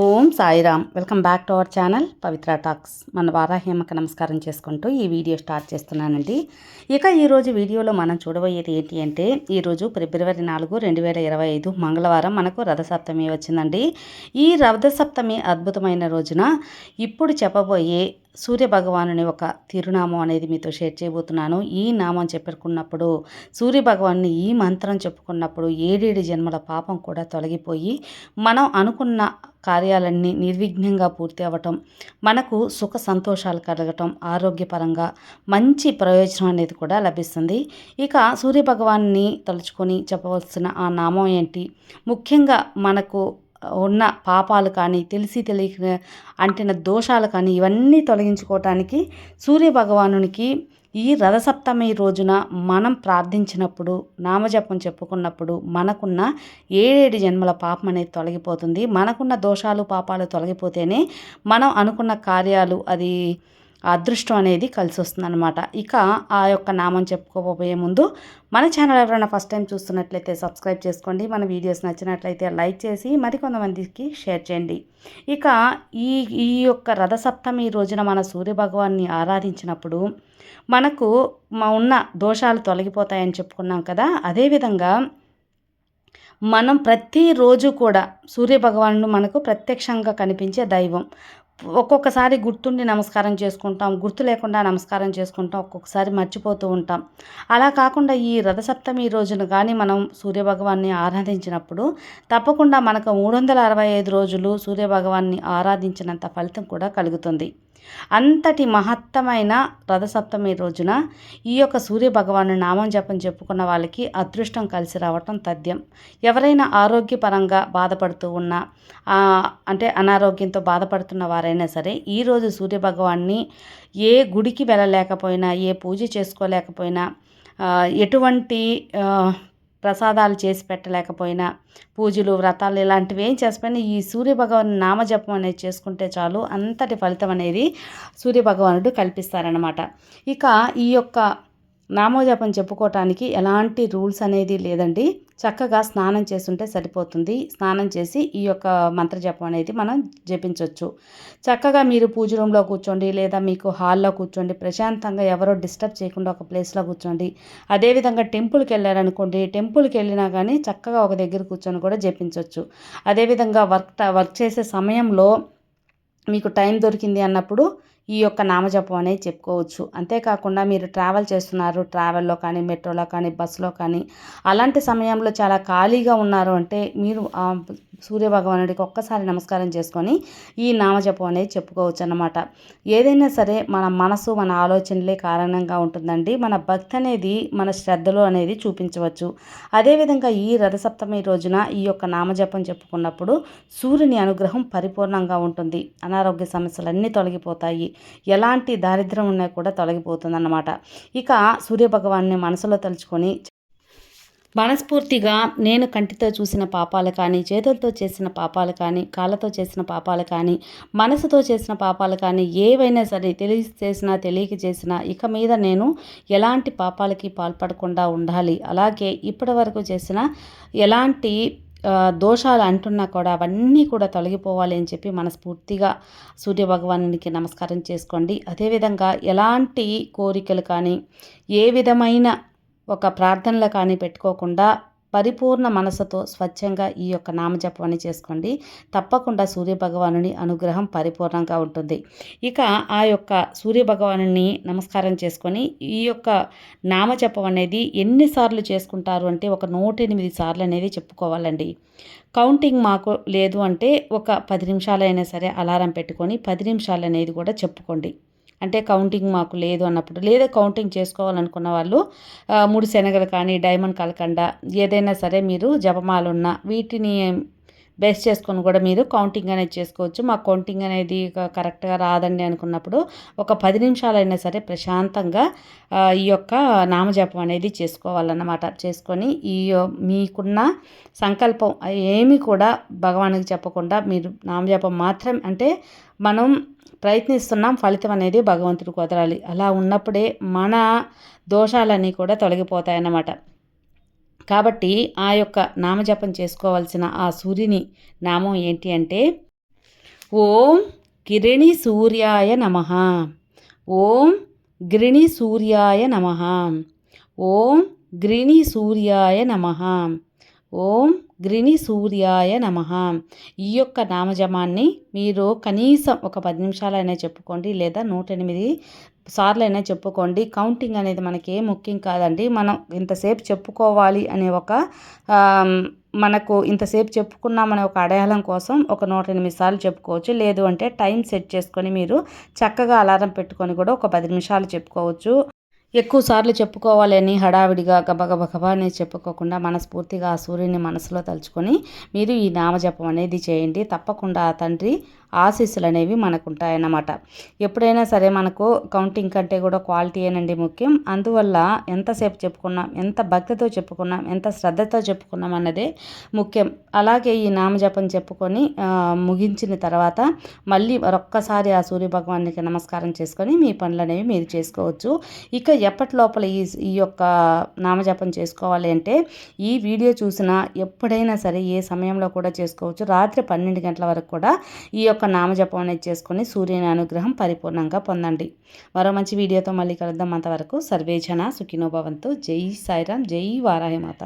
Om Sairam. Welcome back to our channel Pavitra talks. మన వారాహ్యమ్మకి నమస్కారం చేసుకుంటూ ఈ వీడియో స్టార్ట్ చేస్తున్నానండి. ఇక ఈరోజు వీడియోలో మనం చూడబోయేది ఏంటి అంటే ఈరోజు ఫిబ్రవరి నాలుగు రెండు వేల ఇరవై ఐదు మంగళవారం మనకు రథసప్తమి వచ్చిందండి. ఈ రథసప్తమి అద్భుతమైన రోజున ఇప్పుడు చెప్పబోయే సూర్య భగవానుని ఒక తిరునామం అనేది మీతో షేర్ చేయబోతున్నాను. ఈ నామం చెప్పుకున్నప్పుడు సూర్య భగవాన్ని ఈ మంత్రం చెప్పుకున్నప్పుడు ఏడేడు జన్మల పాపం కూడా తొలగిపోయి మనం అనుకున్న కార్యాలన్నీ నిర్విఘ్నంగా పూర్తి అవ్వటం మనకు సుఖ సంతోషాలు కలగటం ఆరోగ్యపరంగా మంచి ప్రయోజనం అనేది కూడా లభిస్తుంది. ఇక సూర్య భగవాన్ని తలుచుకొని చెప్పవలసిన ఆ నామం ఏంటి? ముఖ్యంగా మనకు ఉన్న పాపాలు కానీ తెలిసి తెలియక అంటిన దోషాలు కానీ ఇవన్నీ తొలగించుకోవటానికి సూర్య భగవానునికి ఈ రథసప్తమి రోజున మనం ప్రార్థించినప్పుడు నామజపం చెప్పుకున్నప్పుడు మనకున్న ఏడేడు జన్మల పాపం అనేది తొలగిపోతుంది. మనకున్న దోషాలు పాపాలు తొలగిపోతేనే మనం అనుకున్న కార్యాలు అది అదృష్టం అనేది కలిసి వస్తుందన్నమాట ఇక ఆ యొక్క నామం చెప్పుకోబోయే ముందు మన ఛానల్ ఎవరైనా ఫస్ట్ టైం చూస్తున్నట్లయితే సబ్స్క్రైబ్ చేసుకోండి. మన వీడియోస్ నచ్చినట్లయితే లైక్ చేసి మరికొంతమందికి షేర్ చేయండి. ఇక ఈ ఈ యొక్క రథసప్తమి రోజున మన సూర్యభగవాన్ని ఆరాధించినప్పుడు మనకు మా ఉన్న దోషాలు తొలగిపోతాయని చెప్పుకున్నాం కదా. అదేవిధంగా మనం ప్రతిరోజు కూడా సూర్యభగవాను మనకు ప్రత్యక్షంగా కనిపించే దైవం. ఒక్కొక్కసారి గుర్తుండి నమస్కారం చేసుకుంటాం గుర్తు లేకుండా నమస్కారం చేసుకుంటాం ఒక్కొక్కసారి మర్చిపోతూ ఉంటాం. అలా కాకుండా ఈ రథసప్తమి రోజున కానీ మనం సూర్యభగవాన్ని ఆరాధించినప్పుడు తప్పకుండా మనకు మూడు వందల అరవై ఐదు రోజులు సూర్యభగవాన్ని ఆరాధించినంత ఫలితం కూడా కలుగుతుంది. అంతటి మహత్తమైన రథసప్తమి రోజున ఈ యొక్క సూర్య భగవాను నామం జపం చెప్పుకున్న వాళ్ళకి అదృష్టం కలిసి రావటం తథ్యం. ఎవరైనా ఆరోగ్యపరంగా బాధపడుతూ ఉన్నా అంటే అనారోగ్యంతో బాధపడుతున్న వారైనా సరే ఈరోజు సూర్య భగవాన్ని ఏ గుడికి వెళ్ళలేకపోయినా ఏ పూజ చేసుకోలేకపోయినా ఎటువంటి ప్రసాదాలు చేసి పెట్టలేకపోయినా పూజలు వ్రతాలు ఇలాంటివి ఏం చేసిపోయినా ఈ సూర్యభగవాన్ నామజపం అనేది చేసుకుంటే చాలు అంతటి ఫలితం అనేది సూర్యభగవానుడు కల్పిస్తారనమాట ఇక ఈ యొక్క నామోజపం చెప్పుకోవటానికి ఎలాంటి రూల్స్ అనేది లేదండి. చక్కగా స్నానం చేస్తుంటే సరిపోతుంది. స్నానం చేసి ఈ యొక్క మంత్రజపం అనేది మనం జపించవచ్చు చక్కగా మీరు పూజ రూమ్లో కూర్చోండి లేదా మీకు హాల్లో కూర్చోండి ప్రశాంతంగా ఎవరో డిస్టర్బ్ చేయకుండా ఒక ప్లేస్లో కూర్చోండి. అదేవిధంగా టెంపుల్కి వెళ్ళారనుకోండి టెంపుల్కి వెళ్ళినా కానీ చక్కగా ఒక దగ్గర కూర్చొని కూడా జపించవచ్చు అదేవిధంగా వర్క్ వర్క్ చేసే సమయంలో మీకు టైం దొరికింది అన్నప్పుడు ఈ యొక్క నామజపం అనేది చెప్పుకోవచ్చు. అంతేకాకుండా మీరు ట్రావెల్ చేస్తున్నారు ట్రావెల్లో కానీ మెట్రోలో కానీ బస్సులో కానీ అలాంటి సమయంలో చాలా ఖాళీగా ఉన్నారు అంటే మీరు సూర్యభగవానుడికి ఒక్కసారి నమస్కారం చేసుకొని ఈ నామజపం అనేది చెప్పుకోవచ్చు అన్నమాట ఏదైనా సరే మన మనసు మన ఆలోచనలే కారణంగా ఉంటుందండి. మన భక్తి అనేది మన శ్రద్ధలో అనేది చూపించవచ్చు. అదేవిధంగా ఈ రథసప్తమి రోజున ఈ యొక్క నామజపం చెప్పుకున్నప్పుడు సూర్యుని అనుగ్రహం పరిపూర్ణంగా ఉంటుంది. అనారోగ్య సమస్యలన్నీ తొలగిపోతాయి. ఎలాంటి దారిద్ర్యం ఉన్నా కూడా తొలగిపోతుంది అన్నమాట ఇక సూర్యభగవాన్ని మనసులో తలుచుకొని మనస్ఫూర్తిగా నేను కంటితో చూసిన పాపాలు కానీ చేతులతో చేసిన పాపాలు కానీ కాళ్ళతో చేసిన పాపాలు కానీ మనసుతో చేసిన పాపాలు కానీ ఏవైనా సరే తెలియ చేసినా తెలియక చేసినా ఇక మీద నేను ఎలాంటి పాపాలకి పాల్పడకుండా ఉండాలి. అలాగే ఇప్పటి వరకు చేసిన ఎలాంటి దోషాలు అంటున్నా కూడా అవన్నీ కూడా తొలగిపోవాలి అని చెప్పి మనస్ఫూర్తిగా సూర్యభగవానునికి నమస్కారం చేసుకోండి. అదేవిధంగా ఎలాంటి కోరికలు కానీ ఏ విధమైన ఒక ప్రార్థనలు కానీ పెట్టుకోకుండా పరిపూర్ణ మనసుతో స్వచ్ఛంగా ఈ యొక్క నామజపాన్ని చేసుకోండి. తప్పకుండా సూర్యభగవానుని అనుగ్రహం పరిపూర్ణంగా ఉంటుంది. ఇక ఆ యొక్క సూర్యభగవాను నమస్కారం చేసుకొని ఈ యొక్క నామజపం అనేది ఎన్నిసార్లు చేసుకుంటారు అంటే ఒక నూట ఎనిమిది సార్లు అనేది చెప్పుకోవాలండి. కౌంటింగ్ మాకు లేదు అంటే ఒక పది నిమిషాలైనా సరే అలారం పెట్టుకొని పది నిమిషాలు అనేది కూడా చెప్పుకోండి. అంటే కౌంటింగ్ మాకు లేదు అన్నప్పుడు లేదా కౌంటింగ్ చేసుకోవాలనుకున్న వాళ్ళు మూడు శనగలు కానీ డైమండ్ కలకండ ఏదైనా సరే మీరు జపమాలున్న వీటిని బేస్ చేసుకొని కూడా మీరు కౌంటింగ్ అనేది చేసుకోవచ్చు. మా కౌంటింగ్ అనేది కరెక్ట్గా రాదండి అనుకున్నప్పుడు ఒక పది నిమిషాలైనా సరే ప్రశాంతంగా ఈ యొక్క నామజపం అనేది చేసుకోవాలన్నమాట. చేసుకొని ఈ మీకున్న సంకల్పం ఏమి కూడా భగవానికి చెప్పకుండా మీరు నామజపం మాత్రం అంటే మనం ప్రయత్నిస్తున్నాం. ఫలితం అనేది భగవంతుడు కుదరాలి అలా ఉన్నప్పుడే మన దోషాలన్నీ కూడా తొలగిపోతాయన్నమాట. కాబట్టి ఆ యొక్క నామజపం చేసుకోవాల్సిన ఆ సూర్యుని నామం ఏంటి అంటే ఓం గిరిణి సూర్యాయ నమ. ఓం గిరిణి సూర్యాయ నమ. ఓం గ్రిణి సూర్యాయ నమ. ఓం గ్రిని సూర్యాయ నమ. ఈ యొక్క నామజమాన్ని మీరు కనీసం ఒక పది నిమిషాలైనా చెప్పుకోండి లేదా నూట ఎనిమిది సార్లు అయినా చెప్పుకోండి. కౌంటింగ్ అనేది మనకి ఏ ముఖ్యం కాదండి. మనం ఇంతసేపు చెప్పుకోవాలి అనే ఒక మనకు ఇంతసేపు చెప్పుకున్నామనే ఒక అడయాళం కోసం ఒక నూట ఎనిమిది సార్లు చెప్పుకోవచ్చు. లేదు అంటే టైం సెట్ చేసుకొని మీరు చక్కగా అలారం పెట్టుకొని కూడా ఒక పది నిమిషాలు చెప్పుకోవచ్చు. ఎక్కువ సార్లు చెప్పుకోవాలని హడావిడిగా గబగబ గబా అనేది చెప్పుకోకుండా మనస్ఫూర్తిగా ఆ సూర్యుని మనసులో తలుచుకొని మీరు ఈ నామజపం అనేది చేయండి. తప్పకుండా తండ్రి ఆశీస్సులు అనేవి మనకు ఉంటాయన్నమాట ఎప్పుడైనా సరే మనకు కౌంటింగ్ కంటే కూడా క్వాలిటీ అనండి ముఖ్యం. అందువల్ల ఎంతసేపు చెప్పుకున్నాం ఎంత భక్తితో చెప్పుకున్నాం ఎంత శ్రద్ధతో చెప్పుకున్నాం అన్నదే ముఖ్యం. అలాగే ఈ నామజపం చెప్పుకొని ముగించిన తర్వాత మళ్ళీ మరొక్కసారి ఆ సూర్య భగవానికి నమస్కారం చేసుకొని మీ పనులు అనేవి మీరు చేసుకోవచ్చు. ఇక ఎప్పటి లోపల ఈ ఈ యొక్క నామజపం చేసుకోవాలి అంటే ఈ వీడియో చూసినా ఎప్పుడైనా సరే ఏ సమయంలో కూడా చేసుకోవచ్చు. రాత్రి పన్నెండు గంటల వరకు కూడా ఈ యొక్క యొక్క నామజపం అనేది చేసుకొని సూర్యుని అనుగ్రహం పరిపూర్ణంగా పొందండి. మరో మంచి వీడియోతో మళ్ళీ కలుద్దాం. అంతవరకు సర్వేజన సుఖినోభవంతో జై సాయిరామ్. జై వారాహిమాత